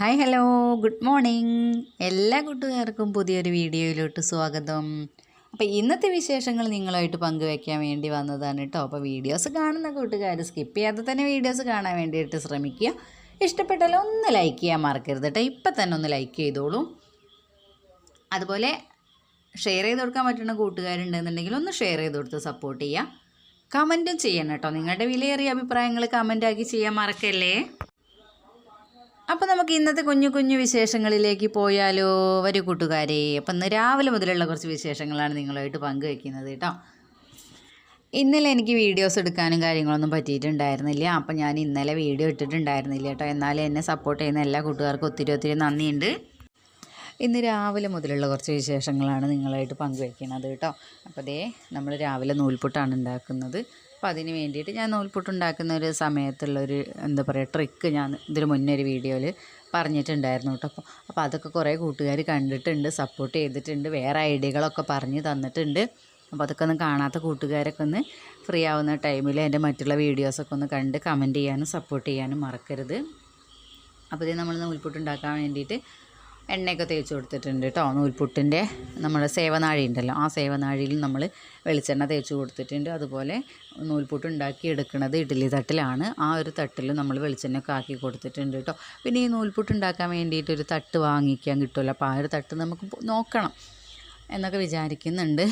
Hi hello. Good morning. എല്ലാ കൂട്ടുകാർക്കും പുതിയൊരു വീഡിയോയിലോട്ട് സ്വാഗതം. അപ്പോൾ ഇന്നത്തെ വിശേഷങ്ങൾ നിങ്ങളായിട്ട് പങ്കുവയ്ക്കാൻ വേണ്ടി വന്നതാണ് കേട്ടോ. അപ്പോൾ വീഡിയോസ് കാണുന്ന കൂട്ടുകാർ സ്കിപ്പ് ചെയ്യാതെ തന്നെ വീഡിയോസ് കാണാൻ വേണ്ടിയിട്ട് ശ്രമിക്കുക. ഇഷ്ടപ്പെട്ടാലും ഒന്ന് ലൈക്ക് ചെയ്യാൻ മറക്കരുത് കേട്ടോ. ഇപ്പം തന്നെ ഒന്ന് ലൈക്ക് ചെയ്തോളൂ. അതുപോലെ ഷെയർ ചെയ്ത് കൊടുക്കാൻ പറ്റുന്ന കൂട്ടുകാരുണ്ടെന്നുണ്ടെങ്കിൽ ഒന്ന് ഷെയർ ചെയ്ത് കൊടുത്ത് സപ്പോർട്ട് ചെയ്യുക. കമന്റും ചെയ്യണം കേട്ടോ. നിങ്ങളുടെ വിലയേറിയ അഭിപ്രായങ്ങൾ കമന്റാക്കി ചെയ്യാൻ മറക്കല്ലേ? അപ്പോൾ നമുക്ക് ഇന്നത്തെ കുഞ്ഞു കുഞ്ഞു വിശേഷങ്ങളിലേക്ക് പോയാലോ? വരൂ കൂട്ടുകാരെ. അപ്പം ഇന്ന് രാവിലെ മുതലുള്ള കുറച്ച് വിശേഷങ്ങളാണ് നിങ്ങളുമായിട്ട് പങ്കുവെക്കുന്നത് കേട്ടോ. ഇന്നലെ എനിക്ക് വീഡിയോസ് എടുക്കാനും കാര്യങ്ങളൊന്നും പറ്റിയിട്ടുണ്ടായിരുന്നില്ല. അപ്പം ഞാൻ ഇന്നലെ വീഡിയോ ഇട്ടിട്ടുണ്ടായിരുന്നില്ല കേട്ടോ. എന്നാലും എന്നെ സപ്പോർട്ട് ചെയ്യുന്ന എല്ലാ കൂട്ടുകാർക്കും ഒത്തിരി ഒത്തിരി നന്ദിയുണ്ട്. ഇന്ന് രാവിലെ മുതലുള്ള കുറച്ച് വിശേഷങ്ങളാണ് നിങ്ങളായിട്ട് പങ്കുവെക്കുന്നത് കേട്ടോ. അപ്പോൾ അതേ നമ്മൾ രാവിലെ നൂൽപുട്ടാണ് ഉണ്ടാക്കുന്നത്. അപ്പോൾ അതിന് വേണ്ടിയിട്ട് ഞാൻ നൂൽപുട്ട് ഉണ്ടാക്കുന്ന ഒരു സമയത്തുള്ളൊരു എന്താ പറയുക ട്രിക്ക് ഞാൻ ഇതിന് മുന്നേ ഒരു വീഡിയോയിൽ പറഞ്ഞിട്ടുണ്ടായിരുന്നു കേട്ടോ. അപ്പോൾ അപ്പോൾ അതൊക്കെ കുറേ കൂട്ടുകാർ കണ്ടിട്ടുണ്ട് സപ്പോർട്ട് ചെയ്തിട്ടുണ്ട് വേറെ ഐഡിയകളൊക്കെ പറഞ്ഞ് തന്നിട്ടുണ്ട്. അപ്പോൾ അതൊക്കെ ഒന്ന് കാണാത്ത കൂട്ടുകാരൊക്കെ ഒന്ന് ഫ്രീ ആവുന്ന ടൈമിൽ എന്റെ മറ്റുള്ള വീഡിയോസൊക്കെ ഒന്ന് കണ്ട് കമന്റ് ചെയ്യാനും സപ്പോർട്ട് ചെയ്യാനും മറക്കരുത്. അപ്പോൾ ഇത് നമ്മൾ നൂൽപുട്ട് ഉണ്ടാക്കാൻ വേണ്ടിയിട്ട് എണ്ണയൊക്കെ തേച്ച് കൊടുത്തിട്ടുണ്ട് കേട്ടോ നൂൽപുട്ടിന്റെ നമ്മുടെ സേവനാഴി ഉണ്ടല്ലോ ആ സേവനാഴിയിൽ നമ്മൾ വെളിച്ചെണ്ണ തേച്ച് കൊടുത്തിട്ടുണ്ട്. അതുപോലെ നൂൽപുട്ട് ഉണ്ടാക്കി എടുക്കുന്നത് ഇഡ്ഡലി തട്ടിലാണ്. ആ ഒരു തട്ടിൽ നമ്മൾ വെളിച്ചെണ്ണയൊക്കെ ആക്കി കൊടുത്തിട്ടുണ്ട് കേട്ടോ പിന്നെ ഈ നൂൽപുട്ട് ഉണ്ടാക്കാൻ വേണ്ടിയിട്ട് ഒരു തട്ട് വാങ്ങിക്കാൻ കിട്ടുമല്ലോ അപ്പോൾ ആ ഒരു തട്ട് നമുക്ക് നോക്കണം എന്നൊക്കെ വിചാരിക്കുന്നുണ്ട്.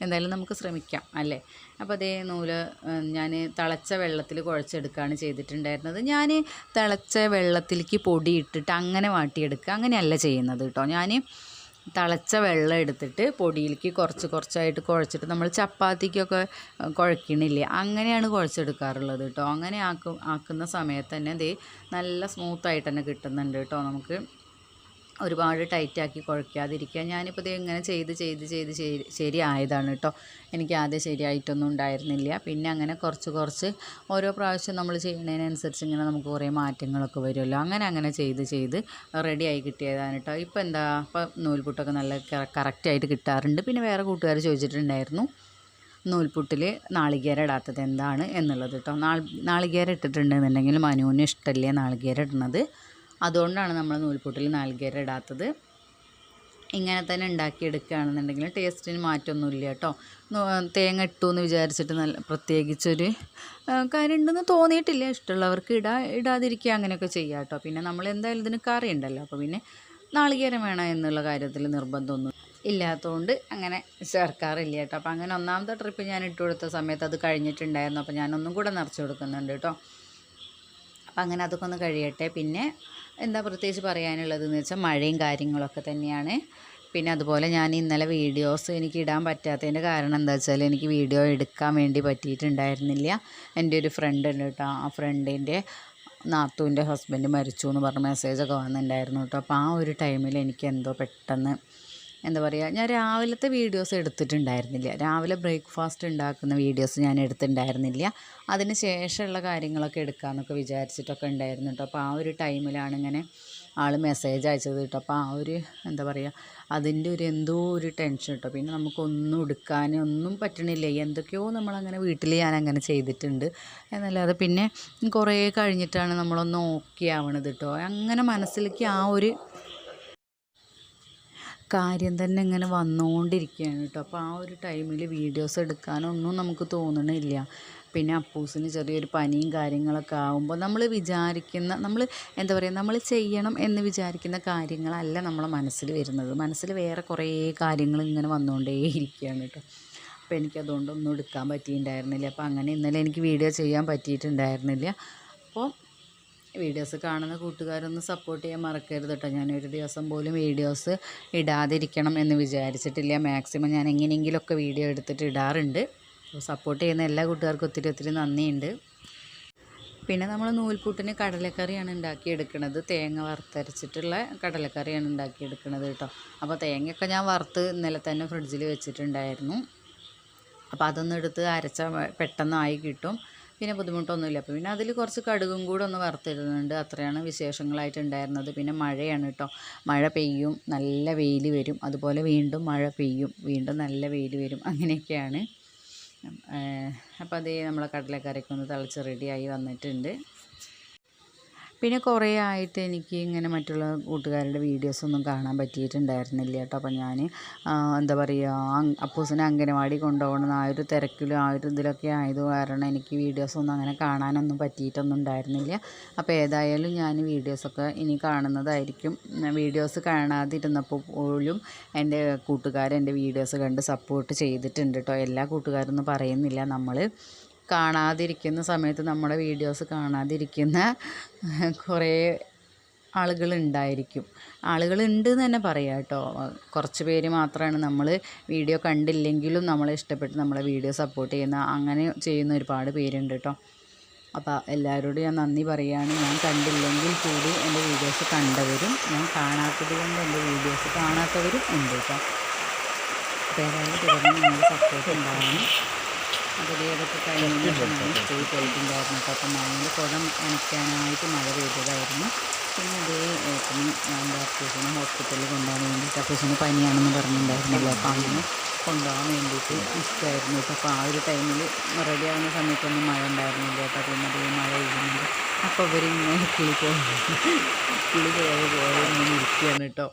എന്തായാലും നമുക്ക് ശ്രമിക്കാം അല്ലേ? അപ്പോൾ അതേ നൂൽ ഞാൻ തിളച്ച വെള്ളത്തിൽ കുഴച്ചെടുക്കുകയാണ് ചെയ്തിട്ടുണ്ടായിരുന്നത്. ഞാൻ തിളച്ച വെള്ളത്തിലേക്ക് പൊടി ഇട്ടിട്ട് അങ്ങനെ വാട്ടിയെടുക്കുക. അങ്ങനെയല്ല ചെയ്യുന്നത് കേട്ടോ. ഞാൻ തിളച്ച വെള്ളം എടുത്തിട്ട് പൊടിയിലേക്ക് കുറച്ച് കുറച്ചായിട്ട് കുഴച്ചിട്ട് നമ്മൾ ചപ്പാത്തിക്കൊക്കെ കുഴക്കണില്ലേ? അങ്ങനെയാണ് കുഴച്ചെടുക്കാറുള്ളത് കേട്ടോ. അങ്ങനെ ആക്കും ആക്കുന്ന സമയത്ത് തന്നെ ദേ നല്ല സ്മൂത്തായിട്ട് തന്നെ കിട്ടുന്നുണ്ട് കേട്ടോ നമുക്ക്. ഒരുപാട് ടൈറ്റാക്കി കുഴയ്ക്കാതിരിക്കുക. ഞാനിപ്പോൾ ഇത് ഇങ്ങനെ ചെയ്ത് ചെയ്ത് ചെയ്ത് ശരി ശരിയായതാണ് കേട്ടോ. എനിക്ക് ആദ്യം ശരിയായിട്ടൊന്നും ഉണ്ടായിരുന്നില്ല. പിന്നെ അങ്ങനെ കുറച്ച് കുറച്ച് ഓരോ പ്രാവശ്യം നമ്മൾ ചെയ്യുന്നതിനനുസരിച്ച് ഇങ്ങനെ നമുക്ക് കുറേ മാറ്റങ്ങളൊക്കെ വരുമല്ലോ. അങ്ങനെ അങ്ങനെ ചെയ്ത് ചെയ്ത് റെഡിയായി കിട്ടിയതാണ് കേട്ടോ. ഇപ്പോൾ എന്താ? ഇപ്പം നൂൽപുട്ടൊക്കെ നല്ല കറക്റ്റായിട്ട് കിട്ടാറുണ്ട്. പിന്നെ വേറെ കൂട്ടുകാർ ചോദിച്ചിട്ടുണ്ടായിരുന്നു നൂൽപുട്ടിൽ നാളികേര ഇടാത്തത് എന്താണ് എന്നുള്ളത് കേട്ടോ. നാൾ നാളികേരം ഇട്ടിട്ടുണ്ടെന്നുണ്ടെങ്കിൽ മനുവിന് ഇഷ്ടമല്ലേ നാളികേര ഇടുന്നത്? അതുകൊണ്ടാണ് നമ്മൾ നൂൽപുട്ടിൽ നാളികേരം ഇടാത്തത്. ഇങ്ങനെ തന്നെ ഉണ്ടാക്കിയെടുക്കുകയാണെന്നുണ്ടെങ്കിൽ ടേസ്റ്റിന് മാറ്റമൊന്നുമില്ല കേട്ടോ. തേങ്ങ ഇട്ടു എന്ന് വിചാരിച്ചിട്ട് നല്ല പ്രത്യേകിച്ചൊരു കാര്യം ഉണ്ടെന്ന് തോന്നിയിട്ടില്ല. ഇഷ്ടമുള്ളവർക്ക് ഇടാ ഇടാതിരിക്കുക അങ്ങനെയൊക്കെ ചെയ്യാം കേട്ടോ. പിന്നെ നമ്മൾ എന്തായാലും ഇതിന് കറി ഉണ്ടല്ലോ. അപ്പോൾ പിന്നെ നാളികേരം വേണം എന്നുള്ള കാര്യത്തിൽ നിർബന്ധമൊന്നും ഇല്ലാത്തതുകൊണ്ട് അങ്ങനെ ചേർക്കാറില്ല കേട്ടോ. അപ്പോൾ അങ്ങനെ ഒന്നാമത്തെ ട്രിപ്പ് ഞാൻ ഇട്ട് കൊടുത്ത സമയത്ത് അത് കഴിഞ്ഞിട്ടുണ്ടായിരുന്നു. അപ്പോൾ ഞാനൊന്നും കൂടെ നിറച്ച് കൊടുക്കുന്നുണ്ട് കേട്ടോ. അപ്പോൾ അങ്ങനെ അതൊക്കെ ഒന്ന് കഴിയട്ടെ. പിന്നെ എന്താ പ്രത്യേകിച്ച് പറയാനുള്ളതെന്ന് വെച്ചാൽ മഴയും കാര്യങ്ങളൊക്കെ തന്നെയാണ്. പിന്നെ അതുപോലെ ഞാൻ ഇന്നലെ വീഡിയോസ് എനിക്ക് ഇടാൻ പറ്റാത്തതിന്റെ കാരണം എന്താ വെച്ചാൽ എനിക്ക് വീഡിയോ എടുക്കാൻ വേണ്ടി പറ്റിയിട്ടുണ്ടായിരുന്നില്ല. എന്റെ ഒരു ഫ്രണ്ട് ഉണ്ട് കേട്ടോ. ആ ഫ്രണ്ടിന്റെ നാത്തൂന്റെ ഹസ്ബൻഡ് മരിച്ചു എന്ന് പറഞ്ഞ മെസ്സേജൊക്കെ വന്നിട്ടുണ്ടായിരുന്നു കേട്ടോ. അപ്പോൾ ആ ഒരു ടൈമിൽ എനിക്ക് എന്തോ പെട്ടെന്ന് എന്താ പറയുക ഞാൻ രാവിലത്തെ വീഡിയോസ് എടുത്തിട്ടുണ്ടായിരുന്നില്ല. രാവിലെ ബ്രേക്ക്ഫാസ്റ്റ് ഉണ്ടാക്കുന്ന വീഡിയോസ് ഞാൻ എടുത്തിട്ടുണ്ടായിരുന്നില്ല. അതിന് ശേഷമുള്ള കാര്യങ്ങളൊക്കെ എടുക്കാമെന്നൊക്കെ വിചാരിച്ചിട്ടൊക്കെ ഉണ്ടായിരുന്നു കേട്ടോ. അപ്പോൾ ആ ഒരു ടൈമിലാണ് ഇങ്ങനെ ആൾ മെസ്സേജ് അയച്ചത് കേട്ടോ. അപ്പോൾ ആ ഒരു എന്താ പറയുക അതിന്റെ ഒരു എന്തോ ഒരു ടെൻഷൻ കേട്ടോ. പിന്നെ നമുക്കൊന്നും എടുക്കാൻ ഒന്നും പറ്റണില്ല. എന്തൊക്കെയോ നമ്മളങ്ങനെ വീട്ടിൽ ഞാൻ അങ്ങനെ ചെയ്തിട്ടുണ്ട് എന്നല്ലാതെ പിന്നെ കുറേ കഴിഞ്ഞിട്ടാണ് നമ്മളൊന്ന് ഓക്കെ ആവണത് കേട്ടോ. അങ്ങനെ മനസ്സിലേക്ക് ആ ഒരു കാര്യം തന്നെ ഇങ്ങനെ വന്നുകൊണ്ടിരിക്കുകയാണ് കേട്ടോ. അപ്പോൾ ആ ഒരു ടൈമിൽ വീഡിയോസ് എടുക്കാനൊന്നും നമുക്ക് തോന്നണില്ല. പിന്നെ അപ്പൂസിന് ചെറിയൊരു പനിയും കാര്യങ്ങളൊക്കെ ആകുമ്പോൾ നമ്മൾ വിചാരിക്കുന്ന നമ്മൾ എന്താ പറയുക നമ്മൾ ചെയ്യണം എന്ന് വിചാരിക്കുന്ന കാര്യങ്ങളല്ല നമ്മളെ മനസ്സിൽ വരുന്നത്. മനസ്സിൽ വേറെ കുറേ കാര്യങ്ങൾ ഇങ്ങനെ വന്നുകൊണ്ടേ ഇരിക്കുകയാണ് കേട്ടോ. അപ്പോൾ എനിക്കതുകൊണ്ടൊന്നും എടുക്കാൻ പറ്റിയിട്ടുണ്ടായിരുന്നില്ല. അപ്പോൾ അങ്ങനെ ഇന്നലെ എനിക്ക് വീഡിയോ ചെയ്യാൻ പറ്റിയിട്ടുണ്ടായിരുന്നില്ല. അപ്പോൾ വീഡിയോസ് കാണുന്ന കൂട്ടുകാരൊന്ന് സപ്പോർട്ട് ചെയ്യാൻ മറക്കരുത് കേട്ടോ ഞാൻ ഒരു ദിവസം പോലും വീഡിയോസ് ഇടാതിരിക്കണം എന്ന് വിചാരിച്ചിട്ടില്ല. മാക്സിമം ഞാൻ എങ്ങനെയെങ്കിലുമൊക്കെ വീഡിയോ എടുത്തിട്ട് ഇടാറുണ്ട്. സപ്പോർട്ട് ചെയ്യുന്ന എല്ലാ കൂട്ടുകാർക്കും ഒത്തിരി ഒത്തിരി നന്ദിയുണ്ട്. പിന്നെ നമ്മൾ നൂൽപൂട്ടിന് കടലക്കറിയാണ് ഉണ്ടാക്കിയെടുക്കുന്നത് തേങ്ങ വറുത്തരച്ചിട്ടുള്ള കടലക്കറിയാണ് ഉണ്ടാക്കിയെടുക്കുന്നത് കേട്ടോ അപ്പോൾ തേങ്ങയൊക്കെ ഞാൻ വറുത്ത് ഇന്നലെ തന്നെ ഫ്രിഡ്ജിൽ വെച്ചിട്ടുണ്ടായിരുന്നു. അപ്പോൾ അതൊന്നും എടുത്ത് അരച്ചാൽ പെട്ടെന്നായി കിട്ടും. പിന്നെ ബുദ്ധിമുട്ടൊന്നുമില്ല. അപ്പോൾ പിന്നെ അതിൽ കുറച്ച് കടുകും കൂടെ ഒന്ന് വറുത്തിടുന്നുണ്ട്. അത്രയാണ് വിശേഷങ്ങളായിട്ടുണ്ടായിരുന്നത്. പിന്നെ മഴയാണ് കേട്ടോ മഴ പെയ്യും നല്ല വെയിൽ വരും. അതുപോലെ വീണ്ടും മഴ പെയ്യും. വീണ്ടും നല്ല വെയിൽ വരും. അങ്ങനെയൊക്കെയാണ്. അപ്പോൾ അതേ നമ്മളെ കടലക്കറിക്കൊന്ന് തിളച്ച് റെഡിയായി വന്നിട്ടുണ്ട്. പിന്നെ കുറേ ആയിട്ട് എനിക്ക് ഇങ്ങനെ മറ്റുള്ള കൂട്ടുകാരുടെ വീഡിയോസൊന്നും കാണാൻ പറ്റിയിട്ടുണ്ടായിരുന്നില്ല കേട്ടോ. അപ്പോൾ ഞാൻ എന്താ പറയുക അപ്പൂസിനെ അംഗനവാടി കൊണ്ടുപോകണം ആ ഒരു തിരക്കിലും ആ ഒരു ഇതിലൊക്കെ ആയത് കാരണം എനിക്ക് വീഡിയോസൊന്നും അങ്ങനെ കാണാനൊന്നും പറ്റിയിട്ടൊന്നും ഉണ്ടായിരുന്നില്ല. അപ്പോൾ ഏതായാലും ഞാൻ വീഡിയോസൊക്കെ ഇനി കാണുന്നതായിരിക്കും. വീഡിയോസ് കാണാതിരുന്നപ്പോൾ പോലും എന്റെ കൂട്ടുകാർ എന്റെ വീഡിയോസ് കണ്ട് സപ്പോർട്ട് ചെയ്തിട്ടുണ്ട് കേട്ടോ. എല്ലാ കൂട്ടുകാരൊന്നും പറയുന്നില്ല നമ്മൾ കാണാതിരിക്കുന്ന സമയത്ത് നമ്മുടെ വീഡിയോസ് കാണാതിരിക്കുന്ന കുറേ ആളുകളുണ്ടായിരിക്കും. ആളുകളുണ്ട് എന്ന് തന്നെ പറയാം കേട്ടോ. കുറച്ച് പേര് മാത്രമാണ് നമ്മൾ വീഡിയോ കണ്ടില്ലെങ്കിലും നമ്മളെ ഇഷ്ടപ്പെട്ട് നമ്മളെ വീഡിയോ സപ്പോർട്ട് ചെയ്യുന്ന അങ്ങനെ ചെയ്യുന്ന ഒരുപാട് പേരുണ്ട് കേട്ടോ. അപ്പോൾ എല്ലാവരോടും ഞാൻ നന്ദി പറയുകയാണ് ഞാൻ കണ്ടില്ലെങ്കിൽ കൂടി എന്റെ വീഡിയോസ് കണ്ടവരും ഞാൻ കാണാത്തത് കൊണ്ട് എന്റെ വീഡിയോസ് കാണാത്തവരും ഉണ്ട് കേട്ടോ. അപ്പോൾ ഏതായാലും തുടർന്ന് നിങ്ങളുടെ സപ്പോർട്ട് ഉണ്ടാവണം. അപ്പോൾ അതൊക്കെ കഴിഞ്ഞ കഴിക്കുന്നുണ്ടായിരുന്നു പോയിട്ടുണ്ടായിരുന്നു കേട്ടോ അപ്പം മഴയിൽ കുടം അണയ്ക്കാനായിട്ട് മഴ പെയ്തതായിരുന്നു. പിന്നെ അതേ ഏട്ടനും എന്താ അപ്പൂസിനെ ഹോസ്പിറ്റലിൽ കൊണ്ടുപോകാൻ വേണ്ടിയിട്ട് അപ്പൂസിന് പനിയാണെന്ന് പറഞ്ഞിട്ടുണ്ടായിരുന്നല്ലോ. അപ്പോൾ അങ്ങനെ കൊണ്ടുപോകാൻ വേണ്ടിയിട്ട് ഇഷ്ടമായിരുന്നു കേട്ടോ അപ്പോൾ ആ ഒരു ടൈമിൽ റെഡി ആവുന്ന സമയത്തൊന്നും മഴ ഉണ്ടായിരുന്നില്ല. കേട്ടോ പിന്നെ അതേ മഴ പെയ്യുന്നുണ്ട്. അപ്പോൾ അവരിങ്ങനെ കിളി പോയി കിളി പോയ പോലെ ഇങ്ങനെ ഇരിക്കുകയാണ് കേട്ടോ.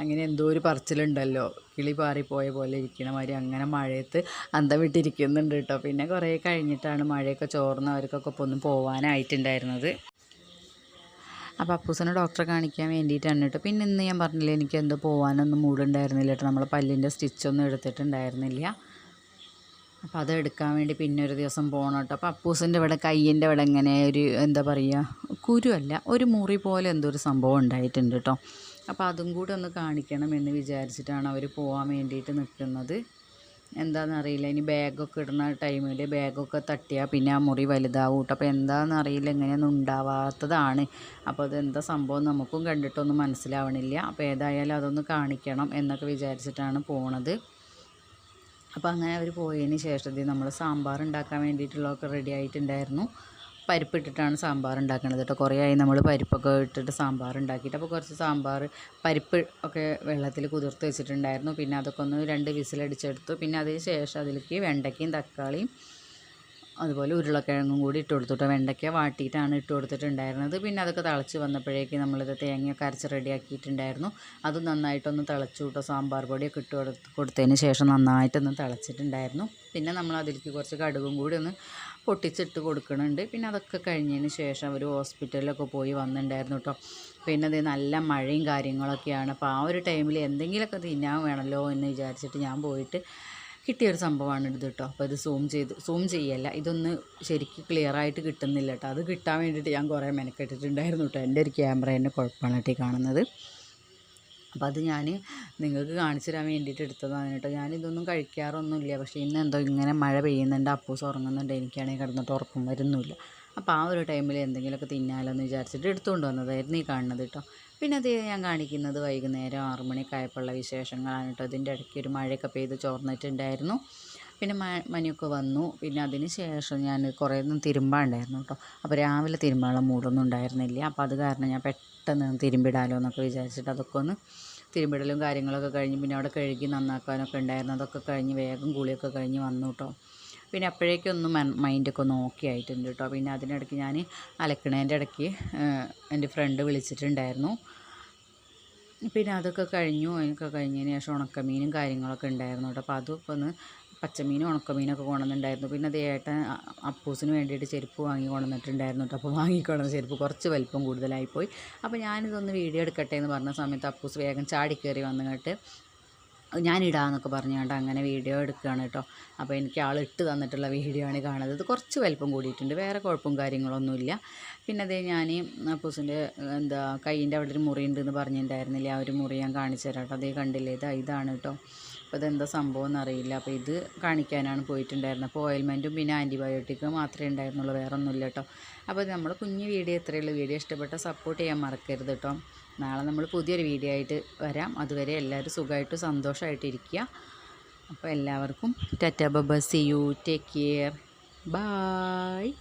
അങ്ങനെ എന്തോ ഒരു പറച്ചിലുണ്ടല്ലോ. കിളി പാറിപ്പോയ പോലെ ഇരിക്കണ മാതിരി അങ്ങനെ മഴയത്ത് അന്തം വിട്ടിരിക്കുന്നുണ്ട് കേട്ടോ പിന്നെ കുറേ കഴിഞ്ഞിട്ടാണ് മഴയൊക്കെ ചോർന്നവർക്കൊക്കെ ഇപ്പോൾ ഒന്ന് പോവാനായിട്ടുണ്ടായിരുന്നത്. അപ്പോൾ അപ്പൂസിനെ ഡോക്ടറെ കാണിക്കാൻ വേണ്ടിയിട്ടാണ് കേട്ടോ പിന്നെ ഇന്ന് ഞാൻ പറഞ്ഞില്ലേ എനിക്ക് എന്തോ പോകാനൊന്നും മൂടുണ്ടായിരുന്നില്ല കേട്ടോ നമ്മളെ പല്ലിന്റെ സ്റ്റിച്ചൊന്നും എടുത്തിട്ടുണ്ടായിരുന്നില്ല. അപ്പോൾ അത് എടുക്കാൻ വേണ്ടി പിന്നെ ഒരു ദിവസം പോകണം കേട്ടോ. അപ്പോൾ അപ്പൂസിന്റെ ഇവിടെ കയ്യിന്റെ ഇവിടെ ഇങ്ങനെ ഒരു എന്താ പറയുക കുരുവല്ല ഒരു മുറി പോലെ എന്തോ ഒരു സംഭവം ഉണ്ടായിട്ടുണ്ട് കേട്ടോ. അപ്പോൾ അതും കൂടെ ഒന്ന് കാണിക്കണം എന്ന് വിചാരിച്ചിട്ടാണ് അവർ പോകാൻ വേണ്ടിയിട്ട് നിൽക്കുന്നത് എന്താണെന്നറിയില്ല ഇനി ബാഗൊക്കെ ഇടുന്ന ടൈമിൽ ബാഗൊക്കെ തട്ടിയാൽ പിന്നെ ആ മുറി വലുതാവും കേട്ടോ അപ്പോൾ എന്താണെന്നറിയില്ല ഇങ്ങനെയൊന്നും ഉണ്ടാവാത്തതാണ്. അപ്പോൾ അത് എന്താ സംഭവം നമുക്കും കണ്ടിട്ടൊന്നും മനസ്സിലാവണില്ല. അപ്പോൾ ഏതായാലും അതൊന്ന് കാണിക്കണം എന്നൊക്കെ വിചാരിച്ചിട്ടാണ് പോണത്. അപ്പോൾ അങ്ങനെ അവർ പോയതിന് ശേഷം നമ്മൾ സാമ്പാർ ഉണ്ടാക്കാൻ വേണ്ടിയിട്ടുള്ളതൊക്കെ റെഡി ആയിട്ടുണ്ടായിരുന്നു. പരിപ്പ് ഇട്ടിട്ടാണ് സാമ്പാർ ഉണ്ടാക്കുന്നത് കേട്ടോ. കുറേ ആയി നമ്മൾ പരിപ്പൊക്കെ ഇട്ടിട്ട് സാമ്പാർ ഉണ്ടാക്കിയിട്ട്. അപ്പോൾ കുറച്ച് സാമ്പാർ പരിപ്പ് ഒക്കെ വെള്ളത്തിൽ കുതിർത്ത് വെച്ചിട്ടുണ്ടായിരുന്നു. പിന്നെ അതൊക്കെ ഒന്ന് രണ്ട് വിസിലടിച്ചെടുത്തു. പിന്നെ അതിന് ശേഷം അതിലേക്ക് വെണ്ടയ്ക്കയും തക്കാളിയും അതുപോലെ ഉരുളക്കിഴങ്ങും കൂടി ഇട്ട് കൊടുത്തു വെണ്ടയ്ക്ക വാട്ടിയിട്ടാണ് ഇട്ട് കൊടുത്തിട്ടുണ്ടായിരുന്നത്. പിന്നെ അതൊക്കെ തിളച്ച് വന്നപ്പോഴേക്ക് നമ്മളിത് തേങ്ങയൊക്കെ അരച്ച് റെഡിയാക്കിയിട്ടുണ്ടായിരുന്നു. അത് നന്നായിട്ടൊന്ന് തിളച്ചു കൂട്ടോ സാമ്പാർ പൊടിയൊക്കെ ഇട്ട് കൊടുത്ത് കൊടുത്തതിന് ശേഷം നന്നായിട്ടൊന്ന് തിളച്ചിട്ടുണ്ടായിരുന്നു. പിന്നെ നമ്മൾ അതിലേക്ക് കുറച്ച് കടുകും കൂടി ഒന്ന് പൊട്ടിച്ചിട്ട് കൊടുക്കുന്നുണ്ട് പിന്നെ അതൊക്കെ കഴിഞ്ഞതിന് ശേഷം അവർ ഹോസ്പിറ്റലിലൊക്കെ പോയി വന്നിട്ടുണ്ടായിരുന്നു കേട്ടോ പിന്നെ അത് നല്ല മഴയും കാര്യങ്ങളൊക്കെയാണ്. അപ്പോൾ ആ ഒരു ടൈമിൽ എന്തെങ്കിലുമൊക്കെ തിന്നാൻ വേണമല്ലോ എന്ന് വിചാരിച്ചിട്ട് ഞാൻ പോയിട്ട് കിട്ടിയൊരു സംഭവമാണ് ഇത് കേട്ടോ. അപ്പോൾ ഇത് സൂം ചെയ്ത് സൂം ചെയ്യല്ല. ഇതൊന്ന് ശരിക്കും ക്ലിയർ ആയിട്ട് കിട്ടുന്നില്ല കേട്ടോ. അത് കിട്ടാൻ വേണ്ടിയിട്ട് ഞാൻ കുറേ മെനക്കെട്ടിട്ടുണ്ടായിരുന്നു കേട്ടോ. എന്റെ ഒരു ക്യാമറ തന്നെ കുഴപ്പമാണ് കേട്ടോ കാണുന്നത്. അപ്പോൾ അത് ഞാൻ നിങ്ങൾക്ക് കാണിച്ചു തരാൻ വേണ്ടിയിട്ട് എടുത്തതാണ് കേട്ടോ. ഞാനിതൊന്നും കഴിക്കാറൊന്നുമില്ല. പക്ഷേ ഇന്ന് എന്തോ ഇങ്ങനെ മഴ പെയ്യുന്നുണ്ട്. അപ്പൂസ് ഉറങ്ങുന്നുണ്ട്. എനിക്കാണെങ്കിൽ കിടന്നിട്ട് ഉറക്കം വരുന്നുമില്ല. അപ്പോൾ ആ ഒരു ടൈമിൽ എന്തെങ്കിലുമൊക്കെ തിന്നാലോ എന്ന് വിചാരിച്ചിട്ട് എടുത്തുകൊണ്ട് വന്നതായിരുന്നു ഈ കാണുന്നത് കേട്ടോ. പിന്നെ അത് ഞാൻ കാണിക്കുന്നത് വൈകുന്നേരം ആറു മണിക്കായപ്പോഴുള്ള വിശേഷങ്ങളാണ് കേട്ടോ. ഇതിന്റെ ഇടയ്ക്ക് ഒരു മഴയൊക്കെ പെയ്ത് ചോർന്നിട്ടുണ്ടായിരുന്നു. പിന്നെ മണിയൊക്കെ വന്നു. പിന്നെ അതിന് ശേഷം ഞാൻ കുറേ ഒന്നും തിരുമ്പാണ്ടായിരുന്നു കേട്ടോ. അപ്പോൾ രാവിലെ തിരുമ്പാനുള്ള മൂടൊന്നും ഉണ്ടായിരുന്നില്ല. അപ്പോൾ അത് കാരണം ഞാൻ പെട്ടെന്ന് തിരുമ്പിടാലോ എന്നൊക്കെ വിചാരിച്ചിട്ട് അതൊക്കെ ഒന്ന് തിരുമ്പിടലും കാര്യങ്ങളൊക്കെ കഴിഞ്ഞ് പിന്നെ അവിടെ കഴുകി നന്നാക്കാനൊക്കെ ഉണ്ടായിരുന്നു. അതൊക്കെ കഴിഞ്ഞ് വേഗം കുളിയൊക്കെ കഴിഞ്ഞ് വന്നു കേട്ടോ. പിന്നെ അപ്പോഴേക്കൊന്നും മൈൻഡൊക്കെ ഒന്ന് ഓക്കെ ആയിട്ടുണ്ട് കേട്ടോ പിന്നെ അതിനിടയ്ക്ക് ഞാൻ അലക്കണേന്റെ ഇടയ്ക്ക് എന്റെ ഫ്രണ്ട് വിളിച്ചിട്ടുണ്ടായിരുന്നു. പിന്നെ അതൊക്കെ കഴിഞ്ഞു. അതിനൊക്കെ കഴിഞ്ഞതിന് ശേഷം ഉണക്കമീനും കാര്യങ്ങളൊക്കെ ഉണ്ടായിരുന്നു കേട്ടോ അപ്പോൾ അതൊക്കെ ഒന്ന് പച്ചമീനും ഉണക്കമീനൊക്കെ കൊണ്ടുവന്നിട്ടുണ്ടായിരുന്നു. പിന്നെ അത് ഏട്ടൻ അപ്പൂസിന് വേണ്ടിയിട്ട് ചെരുപ്പ് വാങ്ങി കൊണ്ടുവന്നിട്ടുണ്ടായിരുന്നു കേട്ടോ അപ്പോൾ വാങ്ങിക്കൊണ്ടുവന്ന ചെരുപ്പ് കുറച്ച് വലിപ്പം കൂടുതലായിപ്പോയി. അപ്പോൾ ഞാനിതൊന്ന് വീഡിയോ എടുക്കട്ടെ എന്ന് പറഞ്ഞ സമയത്ത് അപ്പൂസ് വേഗം ചാടി കയറി വന്നിട്ട് ഞാനിടാന്നൊക്കെ പറഞ്ഞുകൊണ്ട് അങ്ങനെ വീഡിയോ എടുക്കുകയാണ് കേട്ടോ. അപ്പോൾ എനിക്ക് ആൾ ഇട്ട് തന്നിട്ടുള്ള വീഡിയോ ആണ് കാണുന്നത്. കുറച്ച് വലിപ്പം കൂടിയിട്ടുണ്ട്. വേറെ കുഴപ്പവും കാര്യങ്ങളൊന്നുമില്ല. പിന്നെ അതേ ഞാൻ അപ്പൂസിന്റെ എന്താ കൈയിന്റെ അവിടെ ഒരു മുറി ഉണ്ടെന്ന് പറഞ്ഞിട്ടുണ്ടായിരുന്നില്ല? ആ ഒരു മുറി ഞാൻ കാണിച്ചു തരാം കേട്ടോ. അതേ കണ്ടില്ലേ? ഇതാ ഇതാണ് കേട്ടോ. അപ്പോൾ ഇതെന്താ സംഭവം എന്നറിയില്ല. അപ്പോൾ ഇത് കാണിക്കാനാണ് പോയിട്ടുണ്ടായിരുന്നത്. അപ്പോൾ ഓയിൽമെന്റും പിന്നെ ആന്റിബയോട്ടിക്കും മാത്രമേ ഉണ്ടായിരുന്നുള്ളൂ. വേറെ ഒന്നുമില്ല കേട്ടോ അപ്പോൾ നമ്മൾ കുഞ്ഞു വീഡിയോ എത്രയുള്ളൂ വീഡിയോ ഇഷ്ടപ്പെട്ട സപ്പോർട്ട് ചെയ്യാൻ മറക്കരുത് കേട്ടോ. നാളെ നമ്മൾ പുതിയൊരു വീഡിയോ ആയിട്ട് വരാം. അതുവരെ എല്ലാവരും സുഖമായിട്ട് സന്തോഷമായിട്ടിരിക്കുക അപ്പോൾ എല്ലാവർക്കും tata ബബ see you take care. Bye.